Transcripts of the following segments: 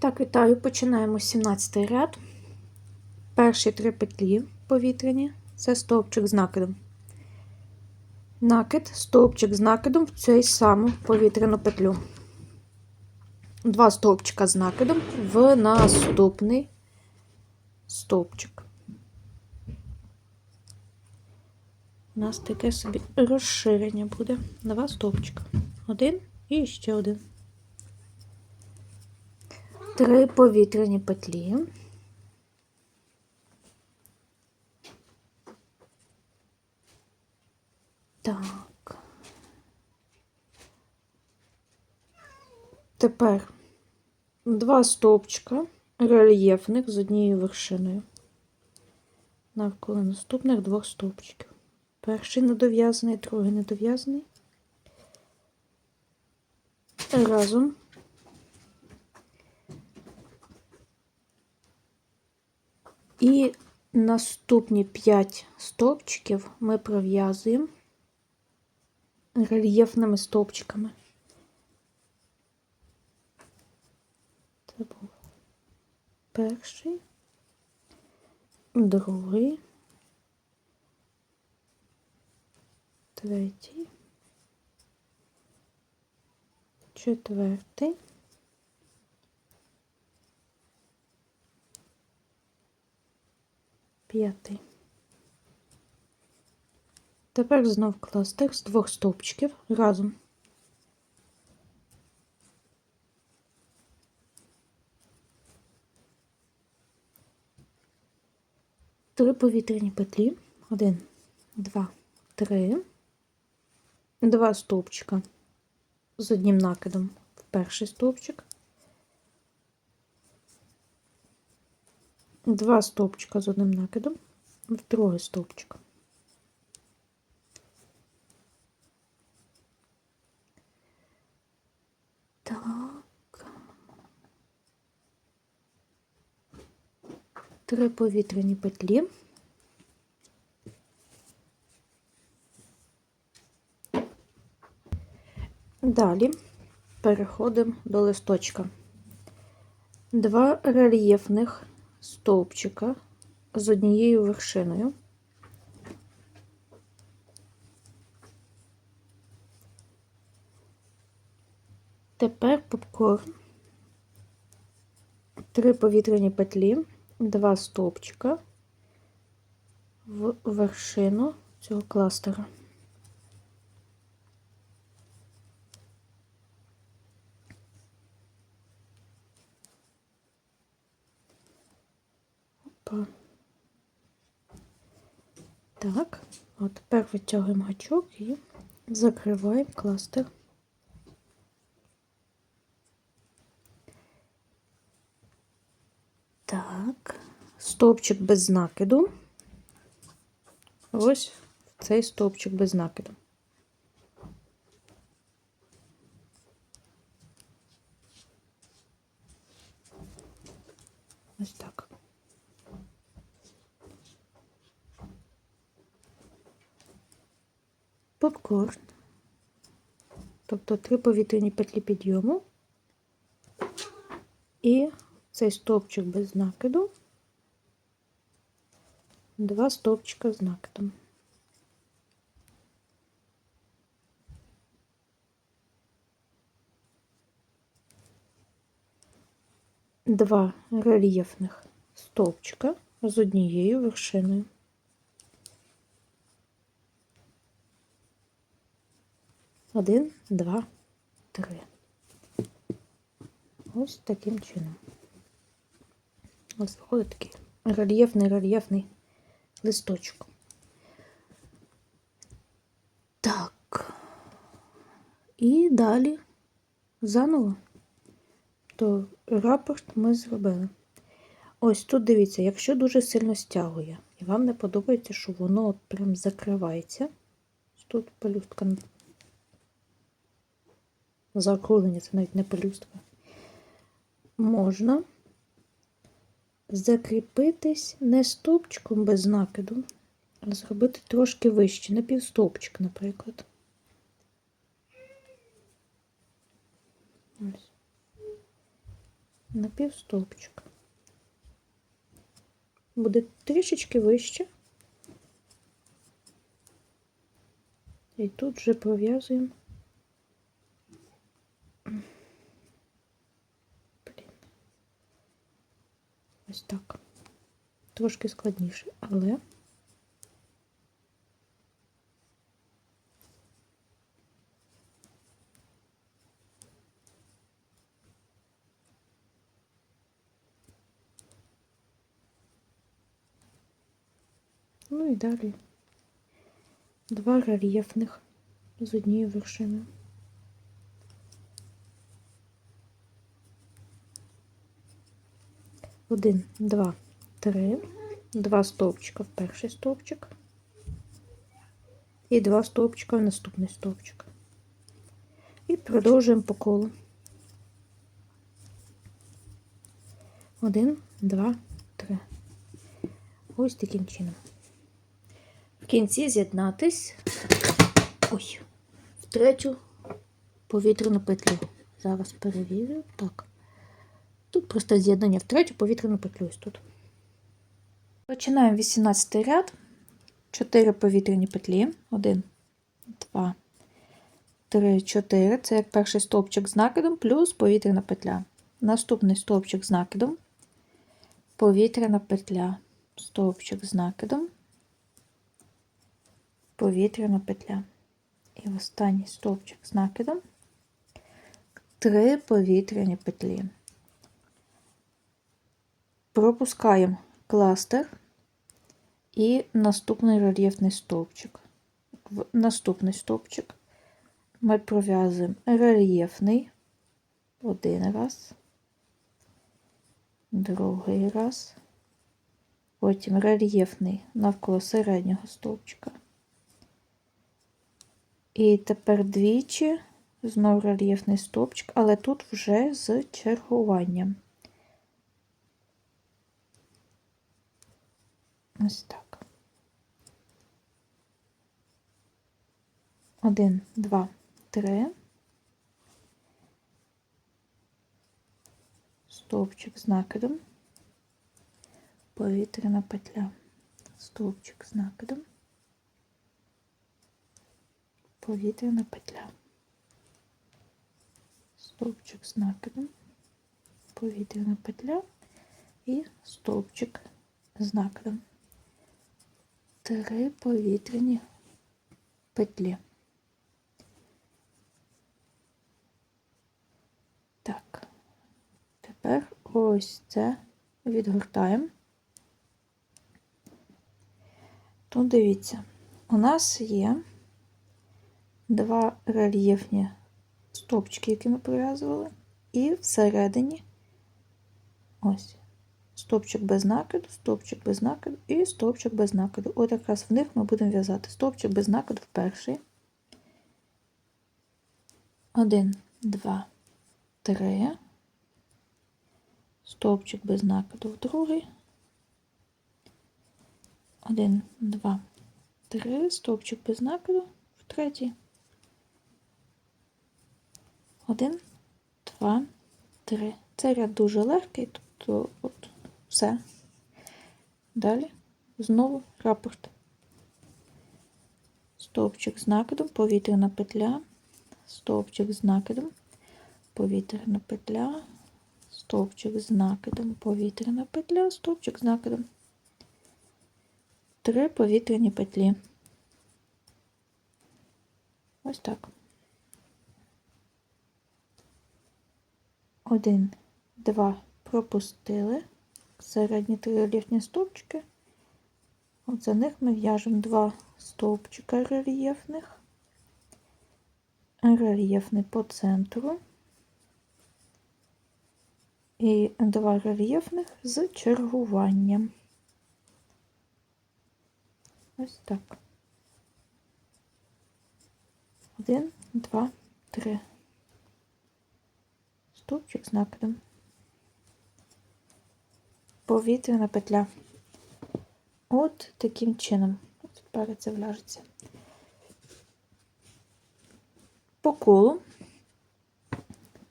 так, вітаю. Починаємо 17 ряд. Перші три петлі повітряні це стовпчик з накидом. Накид, стовпчик з накидом в цю саму повітряну петлю. Два стовпчика з накидом в наступний стовпчик. У нас таке собі розширення буде. Два стовпчика. Один і ще один. Три повітряні петлі. Так. Тепер два стовпчика рельєфних з однією вершиною. Навколо наступних двох стовпчиків. Перший недов'язаний, другий недов'язаний. Разом І наступні 5 стовпчиків ми пров'язуємо рельєфними стовпчиками. Це був перший, другий, третій, четвертий. П'ятий. Тепер знов кластер з двох стовпчиків разом. Три повітряні петлі. Один, два, три, два стовпчика з одним накидом в перший стовпчик. Два стовпчика з одним накидом в другий стовпчик. Так. Три повітряні петлі. Далі переходимо до листочка. Два рельєфних стовпчика з однією вершиною. Тепер попкорн, три повітряні петлі, два стовпчика в вершину цього кластера. Так, от тепер витягуємо гачок і закриваємо кластер. Так, стовпчик без накиду. Ось цей стовпчик без накиду. Ось так. Попкорн, тобто три повітряні петлі підйому і цей стовпчик без накиду, два стовпчика з накидом. Два рельєфних стовпчика з однією вершиною. Один, два, три. Ось таким чином. Ось виходить такий рельєфний рельєфний листочок. Так. І далі заново то рапорт ми зробили. Ось тут дивіться, якщо дуже сильно стягує, і вам не подобається, що воно от прям закривається. Тут пелюстка закруглення, це навіть не пелюстка, можна закріпитись не стовпчиком без накиду, а зробити трошки вище, на півстовпчик, наприклад. Ось. напівстовпчик. Буде трішечки вище. І тут вже пров'язуємо. Ось так. Трошки складніше, але ну і далі два рельєфних з однієї вершини. 1, 2, 3, 2 стовпчика в перший стовпчик і 2 стовпчика в наступний стовпчик. І продовжуємо по колу. 1, 2, 3. Ось таким чином. В кінці з'єднатись ой, в третю повітряну петлю. Зараз перевірю. Так. Тут просто з'єднання в третю повітряну петлю ось тут. Починаємо 18 ряд. 4 повітряні петлі. 1, 2, 3, 4. Це як перший стовпчик з накидом, плюс повітряна петля. Наступний стовпчик з накидом, повітряна петля, стовпчик з накидом, повітряна петля. І останній стовпчик з накидом, 3 повітряні петлі. Пропускаємо кластер і наступний рельєфний стовпчик. В наступний стовпчик ми пров'язуємо рельєфний один раз, другий раз, потім рельєфний навколо середнього стовпчика. І тепер двічі знову рельєфний стовпчик, але тут вже з чергуванням. Ось так. Один, два, три. Стовпчик з накидом. Повітряна петля. Стовпчик з накидом. Повітряна петля. Стовпчик з накидом. Повітряна петля і стовпчик з накидом три повітряні петлі. Так, тепер ось це відгортаємо. Тут дивіться, у нас є два рельєфні стопчики, які ми прив'язували, і всередині ось стовпчик без накиду, стовпчик без накиду і стовпчик без накиду. От якраз в них ми будемо в'язати стовпчик без накиду в перший. Один, два, три. Стовпчик без накиду в другий. Один, два, три. Стовпчик без накиду в третій. Один, два, три. Цей ряд дуже легкий, тобто от все. Далі знову рапорт. Стовпчик з накидом, повітряна петля, стовпчик з накидом, повітряна петля, стовпчик з накидом, повітряна петля, стовпчик з накидом. Три повітряні петлі. Ось так. Один, два, пропустили середні три рельєфні стовпчики. От за них ми в'яжемо два стовпчика рельєфних, рельєфний по центру і два рельєфних з чергуванням. Ось так. Один, два, три. Стовпчик з накидом повітряна петля. От таким чином. От це вляжеться. По колу.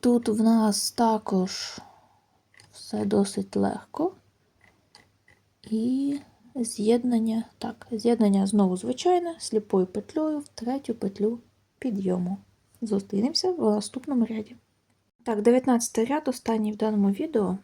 Тут в нас також Все досить легко. І з'єднання, так, з'єднання знову звичайне, сліпою петлею в третю петлю підйому. Зустрінемося в наступному ряді. Так, 19 ряд, останній в даному відео.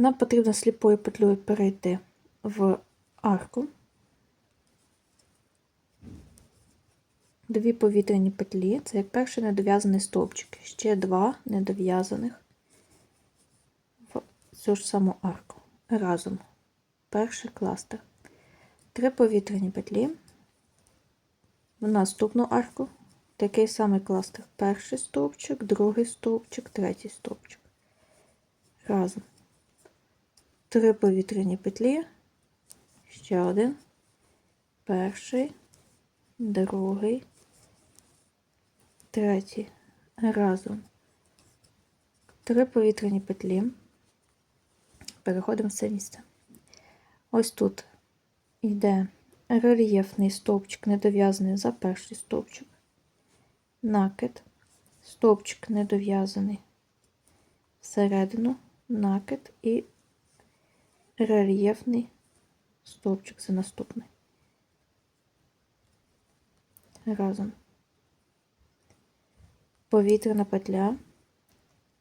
Нам потрібно сліпою петлею перейти в арку. Дві повітряні петлі, це як перший недов'язаний стовпчик, ще два недов'язаних в цю ж саму арку. Разом. Перший кластер. Три повітряні петлі. В наступну арку такий самий кластер. Перший стовпчик, другий стовпчик, третій стовпчик. Разом. Три повітряні петлі. Ще один. Перший, другий, третій. Разом. Три повітряні петлі. Переходимо в це місце. Ось тут йде рельєфний стовпчик, недов'язаний за перший стовпчик, накид, стовпчик недов'язаний всередину, накид і рельєфний стовпчик це наступний. Разом. Повітряна петля,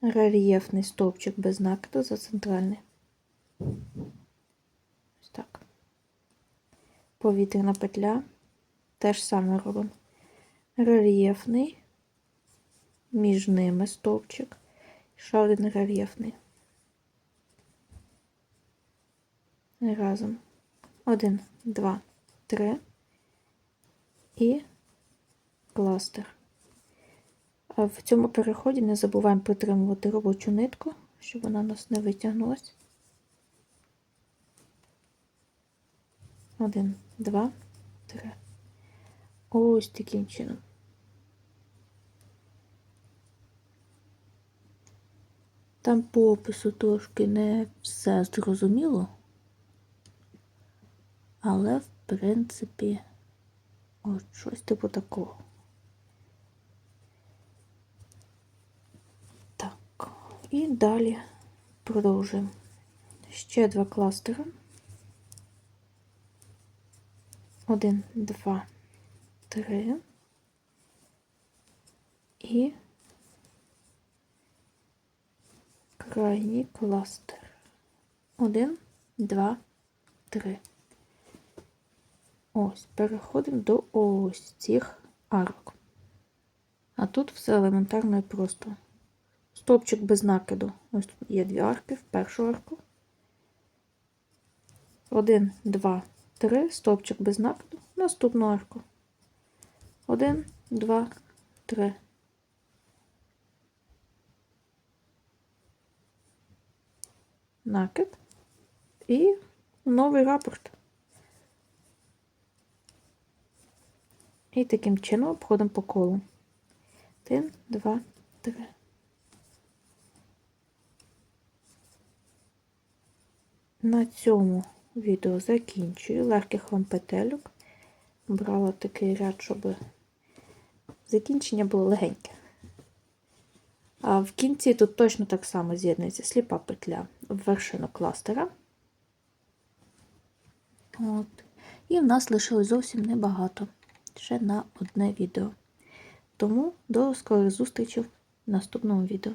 рельєфний стовпчик без накиду за центральний. Ось так. Повітряна петля. Теж саме робимо. Рельєфний, між ними стовпчик. Ще рельєфний. Разом. Один, два, три. І кластер. В цьому переході не забуваємо притримувати робочу нитку, щоб вона у нас не витягнулась. Один, два, три. Ось таким чином. Там по опису трошки не все зрозуміло, але, в принципі, от щось типу такого. Так, і далі продовжуємо. Ще два кластери. Один, два, три. І крайній кластер. Один, два, три. Ось, переходимо до ось цих арок. А тут все елементарно і просто. Стопчик без накиду. Ось тут є дві арки в першу арку. Один, два, три. Стопчик без накиду. Наступну арку. Один, два, три. Накид. І новий рапорт. І таким чином обходимо по колу. Один, два, три. На цьому відео закінчую. Легких вам петельок. Брала такий ряд, щоб закінчення було легеньке. А в кінці тут точно так само з'єднується сліпа петля в вершину кластера. От. І в нас лишилось зовсім небагато. Ще на одне відео. Тому до скорих зустрічей в наступному відео.